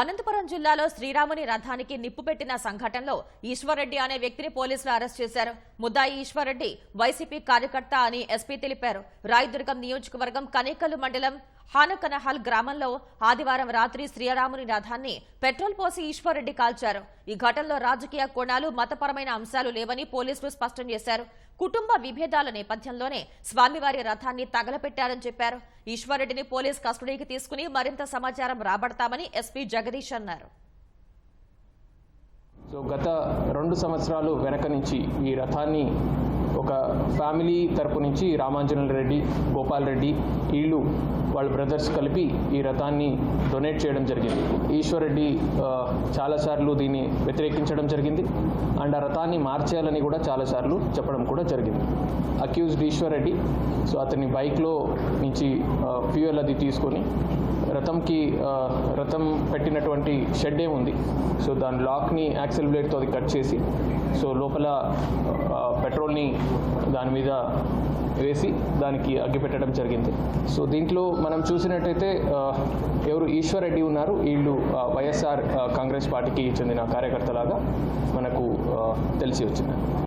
అనంతపురం జిల్లాలో శ్రీరాముని రథానికి నిప్పు పెట్టిన సంఘటనలో ఈశ్వర్రెడ్డి అనే వ్యక్తిని పోలీసులు అరెస్ట్ చేశారు. ముద్దాయి ఈశ్వర్రెడ్డి వైసీపీ కార్యకర్త అని ఎస్పీ తెలిపారు. రాయదుర్గం నియోజకవర్గం కనేకల్లు మండలం హానకనహల్ గ్రామంలో ఆదివారం రాత్రి శ్రీరాముని రథాన్ని పెట్రోల్ పోసి ఈశ్వర్రెడ్డి కాల్చారు. ఈ ఘటనలో రాజకీయ కోణాలు మతపరమైన అంశాలు లేవని పోలీసులు స్పష్టం చేశారు. కుటుంబ విభేదాల నేపథ్యంలోనే స్వామివారి రథాన్ని తగలపెట్టారని చెప్పారు. ఈశ్వర్రెడ్డిని పోలీస్ కస్టడీకి తీసుకుని మరింత సమాచారం రాబడతామని ఎస్పీ జగదీష్ అన్నారు. సో గత రెండు సంవత్సరాలు వెనక నుంచి ఈ రథాన్ని ఒక ఫ్యామిలీ తరపు నుంచి రామాంజనల్ రెడ్డి గోపాల్ రెడ్డి వీళ్ళు వాళ్ళ బ్రదర్స్ కలిపి ఈ రథాన్ని డొనేట్ చేయడం జరిగింది. ఈశ్వర్ రెడ్డి చాలాసార్లు దీన్ని వ్యతిరేకించడం జరిగింది. అండ్ ఆ రథాన్ని మార్చేయాలని కూడా చాలాసార్లు చెప్పడం కూడా జరిగింది. అక్యూజ్డ్ ఈశ్వర్ రెడ్డి సో అతని బైక్లో నుంచి ఫ్యూయల్ అది తీసుకొని రథంకి రథం పెట్టినటువంటి షెడ్ ఉంది. సో దాని లాక్ని యాక్సెల్ బ్లేడ్తో అది కట్ చేసి సో లోపల పెట్రోల్ని దాని మీద వేసి దానికి అగ్గి పెట్టడం జరిగింది. సో దీంట్లో మనం చూసినట్టయితే ఎవరు ఈశ్వర్ రెడ్డి ఉన్నారు. వీళ్ళు వైఎస్ఆర్ కాంగ్రెస్ పార్టీకి చెందిన కార్యకర్తలాగా మనకు తెలిసి వచ్చింది.